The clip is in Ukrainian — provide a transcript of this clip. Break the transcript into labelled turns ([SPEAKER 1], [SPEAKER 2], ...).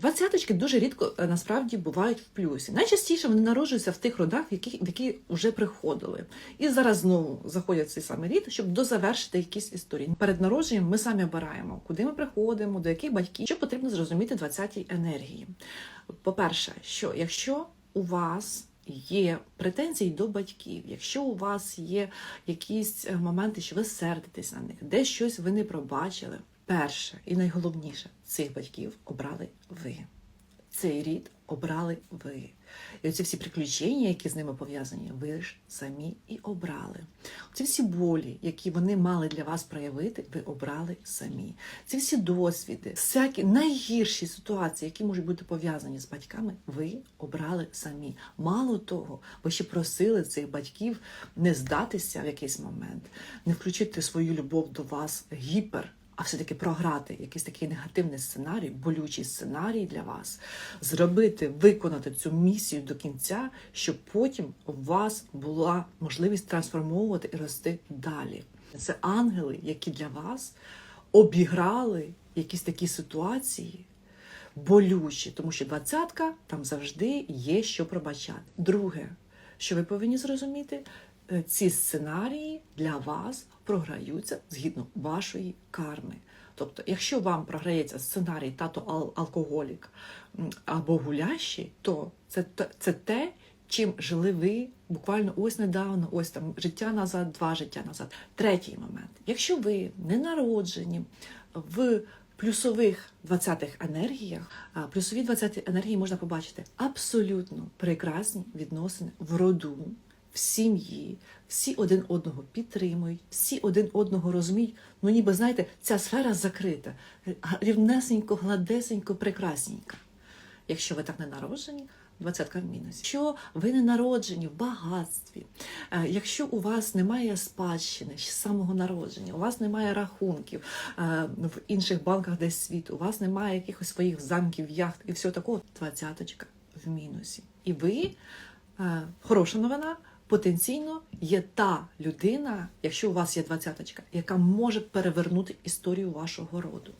[SPEAKER 1] Двадцяточки дуже рідко е, насправді бувають в плюсі. Найчастіше вони народжуються в тих родах, в які, в які вже приходили. І зараз знову заходять цей самий рід, щоб дозавершити якісь історії. Перед народженням ми самі обираємо, куди ми приходимо, до яких батьків, що потрібно зрозуміти 20-й енергії. По-перше, що якщо у вас є претензії до батьків, якщо у вас є якісь е, моменти, що ви сердитесь на них, де щось ви не пробачили, перше і найголовніше цих батьків обрали ви. Цей рід обрали ви. І оці всі приключення, які з ними пов'язані, ви ж самі і обрали. Ці всі болі, які вони мали для вас проявити, ви обрали самі. Ці всі досвіди, всякі найгірші ситуації, які можуть бути пов'язані з батьками, ви обрали самі. Мало того, ви ще просили цих батьків не здатися в якийсь момент, не включити свою любов до вас гіпер а все-таки програти якийсь такий негативний сценарій, болючий сценарій для вас, зробити, виконати цю місію до кінця, щоб потім у вас була можливість трансформовувати і рости далі. Це ангели, які для вас обіграли якісь такі ситуації. Болючі, тому що двадцятка там завжди є що пробачати. Друге, що ви повинні зрозуміти, ці сценарії для вас програються згідно вашої карми. Тобто, якщо вам програється сценарій тато ал- алкоголік або гулящий, то це, це те, чим жили ви буквально ось недавно, ось там життя назад, два життя назад. Третій момент. Якщо ви не народжені в плюсових 20-х енергіях, плюсові 20 енергії можна побачити абсолютно прекрасні відносини в роду, в сім'ї, всі один одного підтримують, всі один одного розуміють. Ну, ніби знаєте, ця сфера закрита, рівнесенько, гладесенько, прекрасненько. Якщо ви так не народжені, двадцятка в мінусі. Якщо ви не народжені в багатстві, е, якщо у вас немає спадщини з самого народження, у вас немає рахунків е, в інших банках десь світу, у вас немає якихось своїх замків, яхт і всього такого, двадцяточка в мінусі. І ви, е, хороша новина, потенційно є та людина, якщо у вас є двадцяточка, яка може перевернути історію вашого роду.